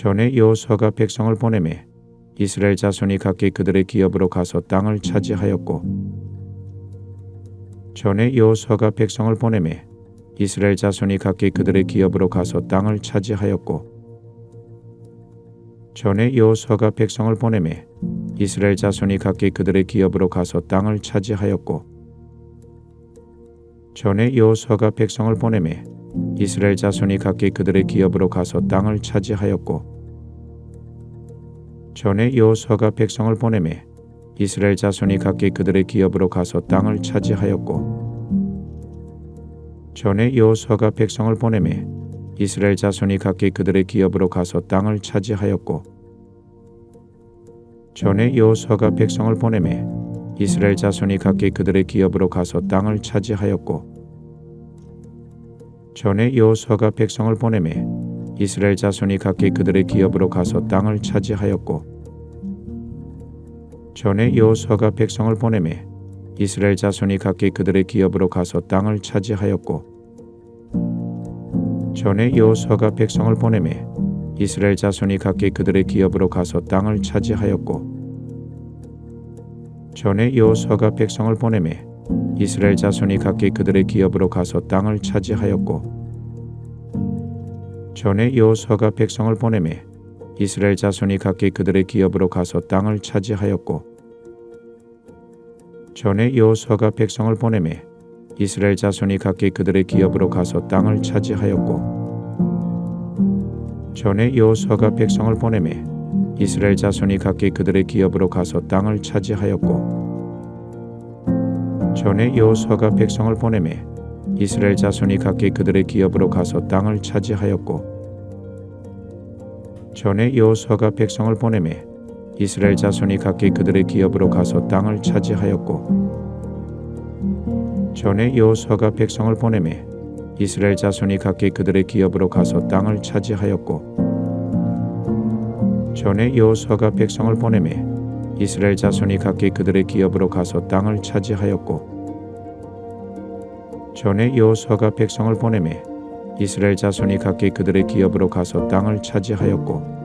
전에 여호수아가 백성을 보내매 이스라엘 자손이 각기 그들의 기업으로 가서 땅을 차지하였고 전에 여호수아가 백성을 보내매 이스라엘 자손이 각기 그들의 기업으로 가서 땅을 차지하였고 전에 여호수아가 백성을 보내매 이스라엘 자손이 각기 그들의 기업으로 가서 땅을 차지하였고 전에 여호수아가 백성을 보내매 이스라엘 자손이 각기 그들의 기업으로 가서 땅을 차지하였고 전에 여호수아가 백성을 보내매 이스라엘 자손이 각기 그들의 기업으로 가서 땅을 차지하였고 전에 여호수아가 백성을 보내매 이스라엘 자손이 각기 그들의 기업으로 가서 땅을 차지하였고 전에 여호수아가 백성을 보내매 이스라엘 자손이 각기 그들의 기업으로 가서 땅을 차지하였고 전에 여호수아가 백성을 보내매 이스라엘 자손이 각기 그들의 기업으로 가서 땅을 차지하였고 전에 여호수아가 백성을 보내매 이스라엘 자손이 각기 그들의 기업으로 가서 땅을 차지하였고 전에 여호수아가 백성을 보내매 이스라엘 자손이 각기 그들의 기업으로 가서 땅을 차지하였고 전에 여호수아가 백성을 보내매 이스라엘 자손이 각기 그들의 기업으로 가서 땅을 차지하였고 전에 여호수아가 백성을 보내매 이스라엘 자손이 각기 그들의 기업으로 가서 땅을 차지하였고 전에 여호수아가 백성을 보내매 이스라엘 자손이 각기 그들의 기업으로 가서 땅을 차지하였고 전에 여호수아가 백성을 보내매 이스라엘 자손이 각기 그들의 기업으로 가서 땅을 차지하였고 전에 여호수아가 백성을 보내매 이스라엘 자손이 각기 그들의 기업으로 가서 땅을 차지하였고 전에 여호수아가 백성을 보내매 이스라엘 자손이 각기 그들의 기업으로 가서 땅을 차지하였고 전에 여호수아가 백성을 보내매 이스라엘 자손이 각기 그들의 기업으로 가서 땅을 차지하였고 전에 여호수아가 백성을 보내매 이스라엘 자손이 각기 그들의 기업으로 가서 땅을 차지하였고 전에 여호수아가 백성을 보내매 이스라엘 자손이 각기 그들의 기업으로 가서 땅을 차지하였고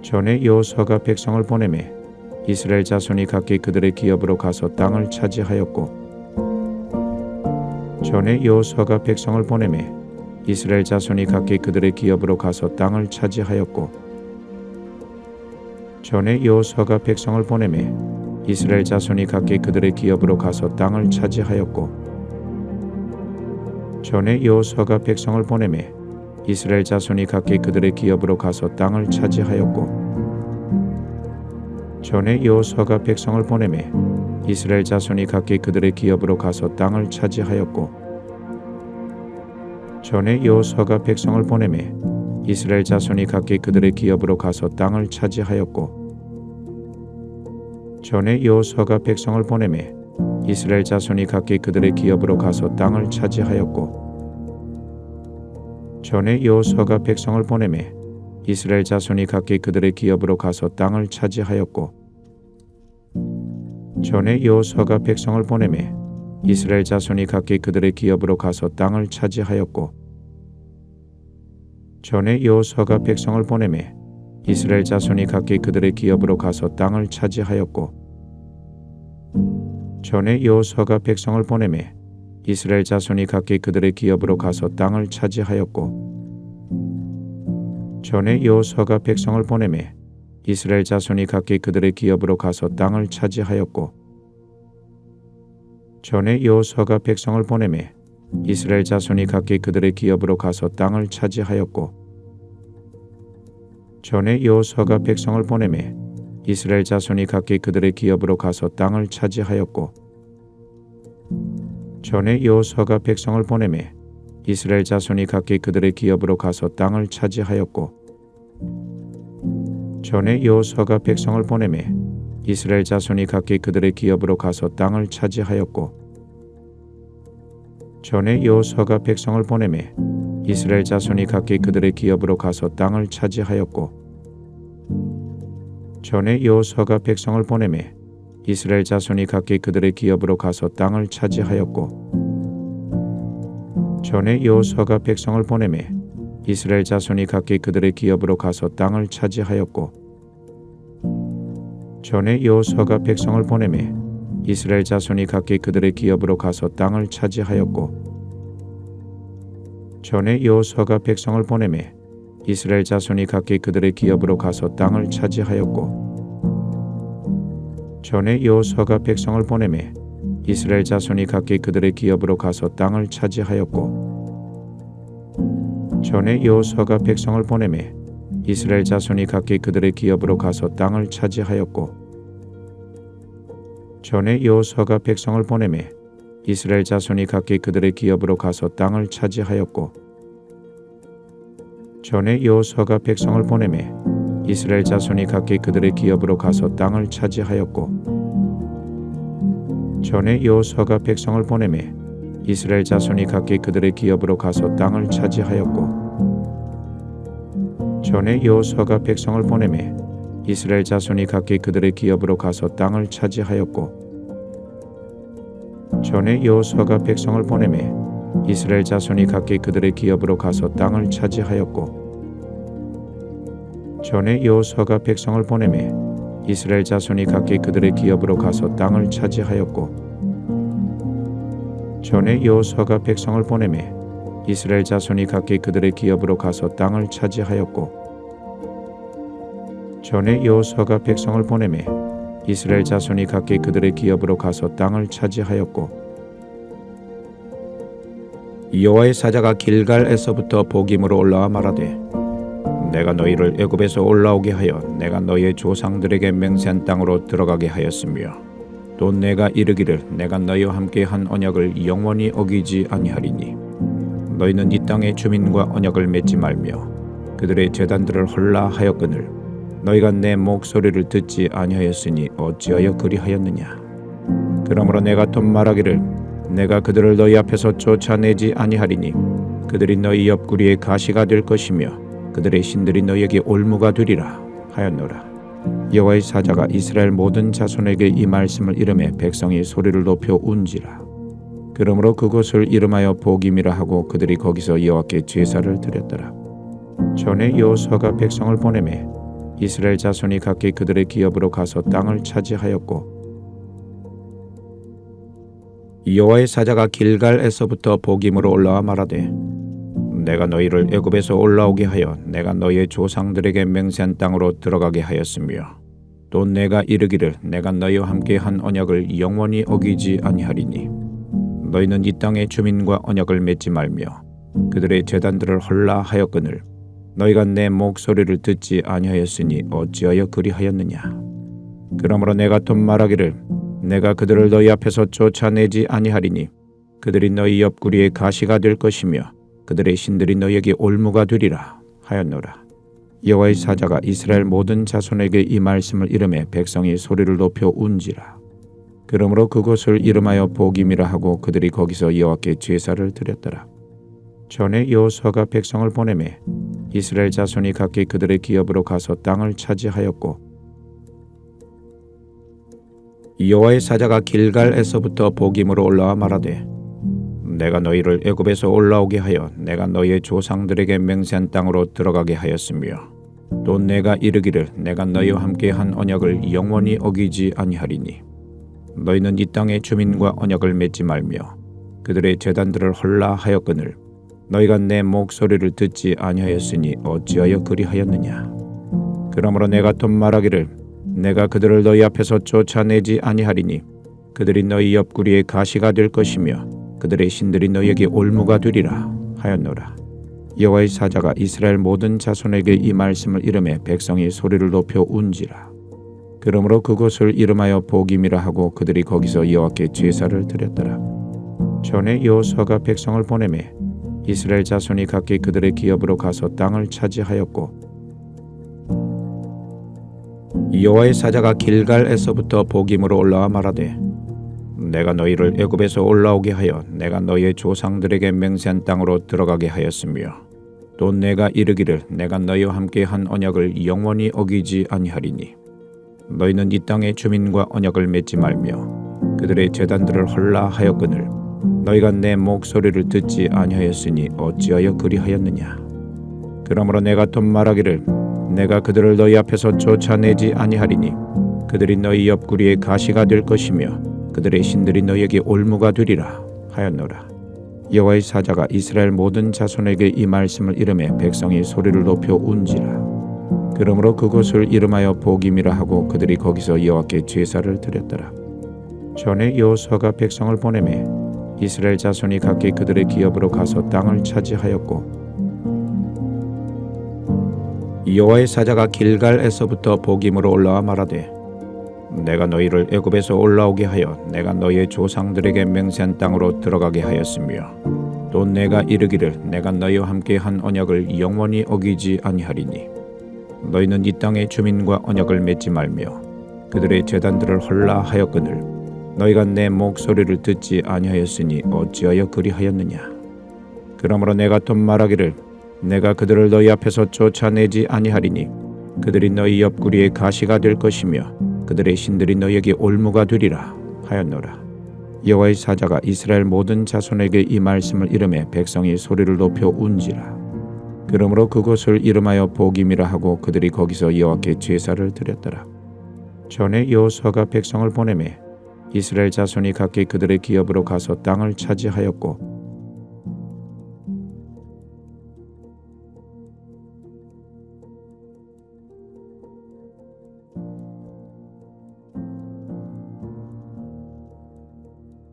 전에 여호수아가 백성을 보내매 이스라엘 자손이 각기 그들의 기업으로 가서 땅을 차지하였고 전에 여호수아가 백성을 보내매 이스라엘 자손이 각기 그들의 기업으로 가서 땅을 차지하였고 전에 여호수아가 백성을 보내매 이스라엘 자손이 각기 그들의 기업으로 가서 땅을 차지하였고 전에 여호수아가 백성을 보내매 이스라엘 자손이 각기 그들의 기업으로 가서 땅을 차지하였고 전에 여호수아가 백성을 보내매 이스라엘 자손이 각기 그들의 기업으로 가서 땅을 차지하였고 전에 여호수아가 백성을 보내매 이스라엘 자손이 각기 그들의 기업으로 가서 땅을 차지하였고 전에 여호수아가 백성을 보내매 이스라엘 자손이 각기 그들의 기업으로 가서 땅을 차지하였고 전에 여호수아가 백성을 보내매 이스라엘 자손이 각기 그들의 기업으로 가서 땅을 차지하였고 전에 여호수아가 백성을 보내매 이스라엘 자손이 각기 그들의 기업으로 가서 땅을 차지하였고 전에 여호수아가 백성을 보내매 이스라엘 자손이 각기 그들의 기업으로 가서 땅을 차지하였고 전에 여호수아가 백성을 보내매 이스라엘 자손이 각기 그들의 기업으로 가서 땅을 차지하였고 전에 여호수아가 백성을 보내매 이스라엘 자손이 각기 그들의 기업으로 가서 땅을 차지하였고 전에 여호수아가 백성을 보내매 이스라엘 자손이 각기 그들의 기업으로 가서 땅을 차지하였고 전에 여호수아가 백성을 보내매 이스라엘 자손이 각기 그들의 기업으로 가서 땅을 차지하였고 전에 여호수아가 백성을 보내매 이스라엘 자손이 각기 그들의 기업으로 가서 땅을 차지하였고 전에 여호수아가 백성을 보내매 이스라엘 자손이 각기 그들의 기업으로 가서 땅을 차지하였고 전에 여호수아가 백성을 보내매 이스라엘 자손이 각기 그들의 기업으로 가서 땅을 차지하였고 전에 여호수아가 백성을 보내매 이스라엘 자손이 각기 그들의 기업으로 가서 땅을 차지하였고 전에 여호수아가 백성을 보내매 이스라엘 자손이 각기 그들의 기업으로 가서 땅을 차지하였고 전에 여호수아가 백성을 보내매 이스라엘 자손이 각기 그들의 기업으로 가서 땅을 차지하였고 전에 여호수아가 백성을 보내매 이스라엘 자손이 각기 그들의 기업으로 가서 땅을 차지하였고 전에 여호수아가 백성을 보내매 이스라엘 자손이 각기 그들의 기업으로 가서 땅을 차지하였고 전에 여호수아가 백성을 보내매 이스라엘 자손이 각기 그들의 기업으로 가서 땅을 차지하였고 전에 여호수아가 백성을 보내매 이스라엘 자손이 각기 그들의 기업으로 가서 땅을 차지하였고 전에 여호수아가 백성을 보내매 이스라엘 자손이 각기 그들의 기업으로 가서 땅을 차지하였고 전에 여호수아가 백성을 보내매 이스라엘 자손이 각기 그들의 기업으로 가서 땅을 차지하였고 전에 여호수아가 백성을 보내매 이스라엘 자손이 각기 그들의 기업으로 가서 땅을 차지하였고 전에 여호수아가 백성을 보내매 이스라엘 자손이 각기 그들의 기업으로 가서 땅을 차지하였고 전에 여호수아가 백성을 보내매 이스라엘 자손이 각기 그들의 기업으로 가서 땅을 차지하였고 전에 여호수아가 백성을 보내매 이스라엘 자손이 각기 그들의 기업으로 가서 땅을 차지하였고 전에 여호수아가 백성을 보내매 이스라엘 자손이 각기 그들의 기업으로 가서 땅을 차지하였고 여호와의 사자가 길갈에서부터 복임으로 올라와 말하되 내가 너희를 애굽에서 올라오게 하여 내가 너희의 조상들에게 맹세한 땅으로 들어가게 하였으며 또 내가 이르기를 내가 너희와 함께 한 언약을 영원히 어기지 아니하리니 너희는 이 땅의 주민과 언약을 맺지 말며 그들의 재단들을 헐라 하였거늘 너희가 내 목소리를 듣지 아니하였으니 어찌하여 그리하였느냐 그러므로 내가 또 말하기를 내가 그들을 너희 앞에서 쫓아내지 아니하리니 그들이 너희 옆구리에 가시가 될 것이며 그들의 신들이 너희에게 올무가 되리라 하였노라. 여호와의 사자가 이스라엘 모든 자손에게 이 말씀을 이름해 백성이 소리를 높여 운지라. 그러므로 그곳을 이름하여 복임이라 하고 그들이 거기서 여호와께 제사를 드렸더라. 전에 여호수아가 백성을 보내매 이스라엘 자손이 각기 그들의 기업으로 가서 땅을 차지하였고 여호와의 사자가 길갈에서부터 복임으로 올라와 말하되 내가 너희를 애굽에서 올라오게 하여 내가 너희의 조상들에게 맹세한 땅으로 들어가게 하였으며 또 내가 이르기를 내가 너희와 함께 한 언약을 영원히 어기지 아니하리니 너희는 이 땅의 주민과 언약을 맺지 말며 그들의 재단들을 헐라 하였거늘 너희가 내 목소리를 듣지 아니하였으니 어찌하여 그리하였느냐 그러므로 내가 또 말하기를 내가 그들을 너희 앞에서 쫓아내지 아니하리니 그들이 너희 옆구리에 가시가 될 것이며 그들의 신들이 너희에게 올무가 되리라 하였노라. 여호와의 사자가 이스라엘 모든 자손에게 이 말씀을 이름해 백성이 소리를 높여 운지라. 그러므로 그곳을 이름하여 복임이라 하고 그들이 거기서 여호와께 제사를 드렸더라. 전에 여호수아가 백성을 보내매 이스라엘 자손이 각기 그들의 기업으로 가서 땅을 차지하였고 여호와의 사자가 길갈에서부터 복임으로 올라와 말하되 내가 너희를 애굽에서 올라오게 하여 내가 너희의 조상들에게 맹세한 땅으로 들어가게 하였으며 또 내가 이르기를 내가 너희와 함께 한 언약을 영원히 어기지 아니하리니 너희는 이 땅의 주민과 언약을 맺지 말며 그들의 재단들을 헐라 하였거늘 너희가 내 목소리를 듣지 아니하였으니 어찌하여 그리하였느냐 그러므로 내가 또 말하기를 내가 그들을 너희 앞에서 쫓아내지 아니하리니 그들이 너희 옆구리에 가시가 될 것이며 그들의 신들이 너희에게 올무가 되리라 하였노라. 여호와의 사자가 이스라엘 모든 자손에게 이 말씀을 이름해 백성이 소리를 높여 운지라. 그러므로 그곳을 이름하여 복임이라 하고 그들이 거기서 여호와께 제사를 드렸더라. 전에 여호수아가 백성을 보내매 이스라엘 자손이 각기 그들의 기업으로 가서 땅을 차지하였고 여호와의 사자가 길갈에서부터 복임으로 올라와 말하되 내가 너희를 애굽에서 올라오게 하여 내가 너희의 조상들에게 맹세한 땅으로 들어가게 하였으며 또 내가 이르기를 내가 너희와 함께 한 언약을 영원히 어기지 아니하리니 너희는 이 땅의 주민과 언약을 맺지 말며 그들의 재단들을 헐라 하였거늘 너희가 내 목소리를 듣지 아니하였으니 어찌하여 그리하였느냐 그러므로 내가 또 말하기를 내가 그들을 너희 앞에서 쫓아내지 아니하리니 그들이 너희 옆구리에 가시가 될 것이며 그들의 신들이 너희에게 올무가 되리라 하였노라. 여호와의 사자가 이스라엘 모든 자손에게 이 말씀을 이름해 백성이 소리를 높여 운지라. 그러므로 그곳을 이름하여 복임이라 하고 그들이 거기서 여호와께 제사를 드렸더라. 전에 여호수아가 백성을 보내매 이스라엘 자손이 각기 그들의 기업으로 가서 땅을 차지하였고 여호와의 사자가 길갈에서부터 복임으로 올라와 말하되 내가 너희를 애굽에서 올라오게 하여 내가 너희의 조상들에게 맹세한 땅으로 들어가게 하였으며 또 내가 이르기를 내가 너희와 함께 한 언약을 영원히 어기지 아니하리니 너희는 이 땅의 주민과 언약을 맺지 말며 그들의 재단들을 헐라 하였거늘 너희가 내 목소리를 듣지 아니하였으니 어찌하여 그리하였느냐? 그러므로 내가 또 말하기를 내가 그들을 너희 앞에서 쫓아내지 아니하리니 그들이 너희 옆구리에 가시가 될 것이며 그들의 신들이 너희에게 올무가 되리라 하였노라. 여호와의 사자가 이스라엘 모든 자손에게 이 말씀을 이름해 백성이 소리를 높여 운지라. 그러므로 그곳을 이름하여 복임이라 하고 그들이 거기서 여호와께 제사를 드렸더라. 전에 여호수아가 백성을 보내매 이스라엘 자손이 각기 그들의 기업으로 가서 땅을 차지하였고